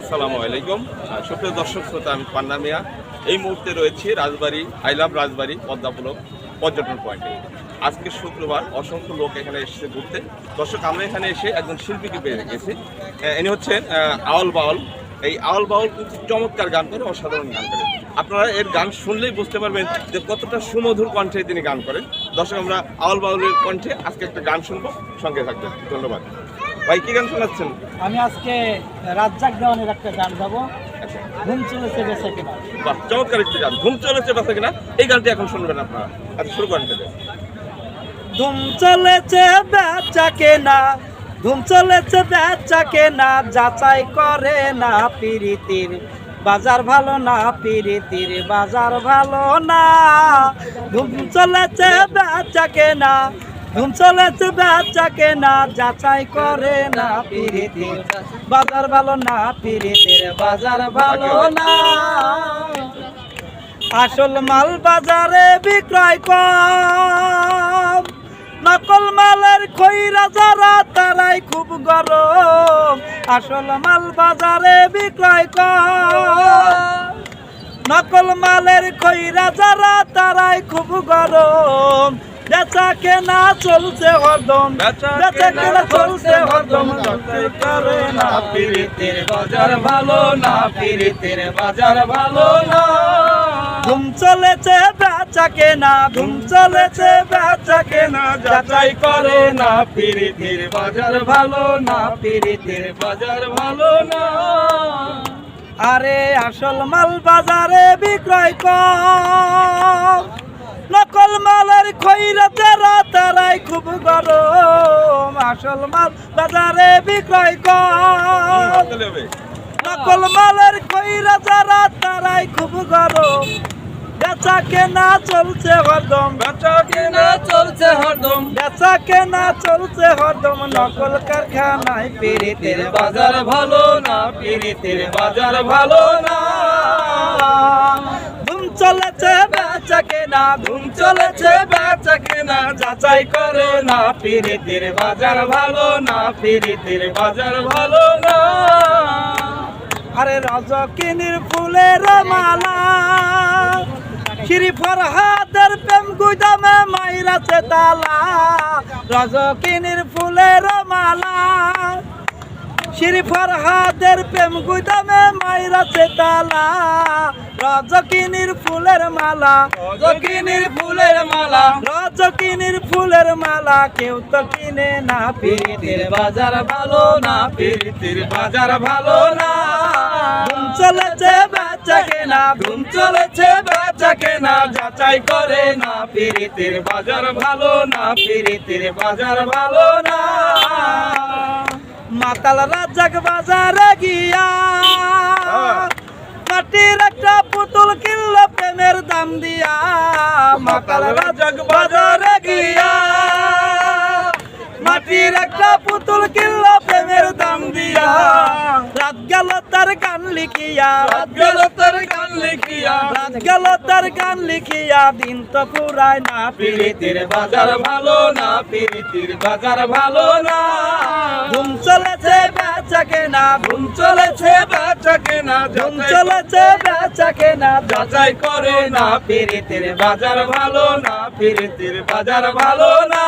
আসসালামু আলাইকুম। সুপ্রিয় দর্শক শ্রোতা আমি পান্না মিয়া। এই মুহূর্তে রয়েছে রাজবাড়ি আইলাম রাজবাড়ি পদ্মাপুলক পর্যটন পয়েন্টে। আজকে শুক্রবার অসংখ্য লোক এখানে এসেছে ঘুরতে। দর্শক আমরা এখানে এসে একজন শিল্পীকে পেয়ে গেছি। ইনি হচ্ছেন আহ, আওয়াল বাউল। এই আওয়াল বাউল কিন্তু চমৎকার গান করে অসাধারণ গান করে। আপনারা এর গান শুনলেই বুঝতে পারবেন যে কতটা সুমধুর কণ্ঠে তিনি গান করেন। দর্শক আমরা আওয়াল বাউলের কণ্ঠে আজকে একটা গান শুনব। সঙ্গে থাকবেন। ধন্যবাদ। ভাই কি গান শোনাচ্ছেন? আমি আজকে রাজ্জাক দেওয়ানের একটা গান গাবো। আচ্ছা। ঘুম চলেছে বেঁচে কিনা। বাহ চমৎকার একটি গান। ধুম চলেছে বাসা কিনা? এই গানটি এখন শুনবেন আপনারা। আচ্ছা শুরু করেন তাহলে। ধুম চলেছে বেচা কেনা ধুম চলেছে বেচা কেনা যাচাই করে না পিরিতির। বাজার ভালো না পিরিতির বাজার ভালো না। ধুম চলেছে বেচা কেনা ধুম চলেছে বেচা কেনা যাচাই করে না পিরিতির বাজার ভালো না পিরিতির বাজার ভালো না। আসল মাল বাজারে বিক্রয় কম। নকল মালের খইরা যারা, তারাই খুব গরম। আসল মাল বাজারে বিক্রয় কম। নকল মালের খইরা যারা, তারাই খুব গরম। বেচা কেনা চলছে হরদম। বেচা কেনা চলছে হরদম। করে না পিরিতের বাজার ভালো না পিরিতের বাজার ভালো না। ধুম চলেছে বেচা কেনা। ধুম চলেছে বেচা কেনা। যাচাই করে না পিরিতের বাজার ভালো না পিরিতের বাজার ভালো না। আরে আসল মাল বাজারে বিক্রয় নকল মালের খৈরা যারা তারাই খুব গরম। আসল মাল বাজারে বিক্রয় হবে। নকল মালের খৈরা যারা তারাই খুব গরম। বেচা কেনা চলছে হরদম। বেচা কেনা চলছে হরদম। বেচা কেনা চলছে হরদম। নকল কারখানায় পিরিতের বাজার ভালো না পিরিতের বাজার ভালো না। চলেছে বেচা কেনা ধুম চলেছে বেচা কেনা, যাচাই করে না, পিরিতের বাজার ভালো না, পিরিতের বাজার ভালো না। আরে রজকিনীর ফুলের মালা, শ্রী ফরহাদের প্রেম গুদামে মাইরাছে তালা রজকিনীর ফুলের মালা, শ্রী ফরহাদের প্রেম গুদামে মাইরাছে তালা রজকিনীর ফুলের মালা রজকিনীর ফুলের মালা। রজকিনীর ফুলের মালা কেউ তো কিনে না পিরিতির বাজার ভালো না পিরিতির বাজার ভালো না। চলেছে বেচা কেনা ধুম চলেছে বেচা কেনা যাচাই করে না পিরিতির বাজার ভালো না পিরিতির বাজার ভালো না। মাতাল রাজাক বাজারে গিয়া মাটির একটা পুতুল কিনল প্রেমের দাম দিয়া। মাতাল রাজাক বাজারে গিয়া। মাটির একটা পুতুল কিনল প্রেমের দাম দিয়া। রাত গেল তার গান লিখিয়া। রাত গেল তার রাত গেল তার গান লিখিয়া দিন তো পুরায় না, পিরিতির বাজার ভালো না, পিরিতির বাজার ভালো না। ধুম চলেছে বেচা কেনা ধুম চলেছে বেচা কেনা ধুম চলেছে বেচা কেনা, যাচাই করে না, পিরিতির বাজার ভালো না, পিরিতির বাজার ভালো না।